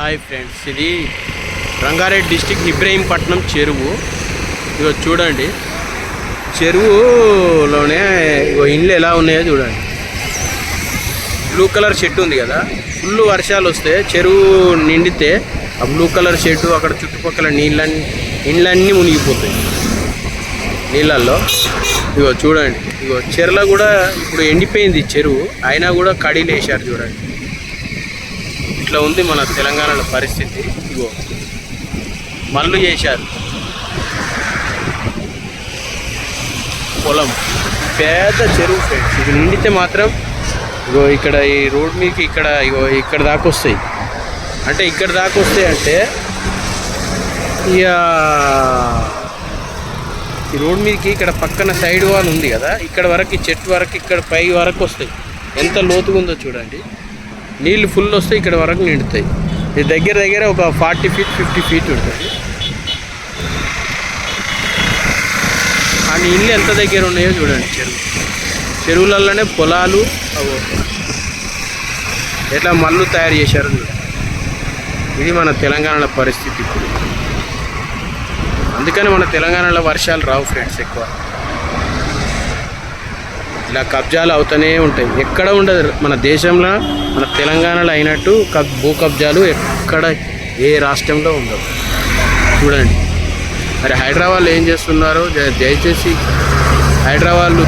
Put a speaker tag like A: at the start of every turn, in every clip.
A: Hi friends ఇది Rangareddy district Ibrahimpatnam చెరువు. ఇగో చూడండి. చెరువులోనే ఇగో ఇండ్లు ఎలా ఉన్నాయో చూడండి. బ్లూ కలర్ షెడ్ ఉంది కదా. ఫుల్ వర్షాలు వస్తే చెరువు నిండితే ఆ బ్లూ కలర్ షెడ్ అక్కడ చుట్టుపక్కల నీళ్ళన్నీ ఇండ్లన్నీ మునిగిపోతాయి. నీళ్ళల్లో. ఇగో చూడండి. ఇగో చెరువులో కూడా ఇప్పుడు ఎండిపోయింది చెరువు. అయినా కూడా కడీలు వేసారు చూడండి. ఇట్లా ఉంది మన తెలంగాణలో పరిస్థితి. ఇగో మళ్ళు చేశారు. పొలం. పెద్ద చెరువు ఫ్రెండ్స్. ఇది నిండితే మాత్రం ఇగో ఇక్కడ ఈ రోడ్ మీదకి ఇక్కడ ఇగో ఇక్కడ దాకా వస్తాయి. అంటే ఇక్కడ దాకా వస్తాయి అంటే ఇక ఈ రోడ్ మీదకి ఇక్కడ పక్కన సైడ్ వాల్ ఉంది కదా ఇక్కడ వరకు చెట్టు వరకు ఇక్కడ పై వరకు వస్తాయి. ఎంత లోతుగా ఉందో చూడండి. నీళ్ళు ఫుల్ వస్తే ఇక్కడ వరకు నిండుతాయి. ఇది దగ్గర దగ్గర ఒక ఫార్టీ ఫీట్ ఫిఫ్టీ ఫీట్ ఉంటుంది. ఆ నీళ్ళు ఎంత దగ్గర ఉన్నాయో చూడండి చెరువు. చెరువులలోనే పొలాలు అవి. ఎట్లా మళ్ళు తయారు చేశారు? చూడండి. ఇది మన తెలంగాణలో పరిస్థితి ఇప్పుడు. అందుకని మన తెలంగాణలో వర్షాలు రావు ఫ్రెండ్స్ ఎక్కువ. ఇలా కబ్జాలు అవుతూనే ఉంటాయి. ఎక్కడ ఉండదు. మన దేశంలో మన తెలంగాణలో అయినట్టు కబ్ భూ కబ్జాలు ఎక్కడ ఏ రాష్ట్రంలో ఉండవు. చూడండి. మరి హైదరాబాద్లో ఏం చేస్తున్నారో దయచేసి హైదరాబాద్లు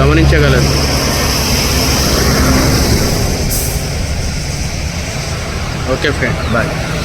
A: గమనించగలరు. Okay friend. బాయ్.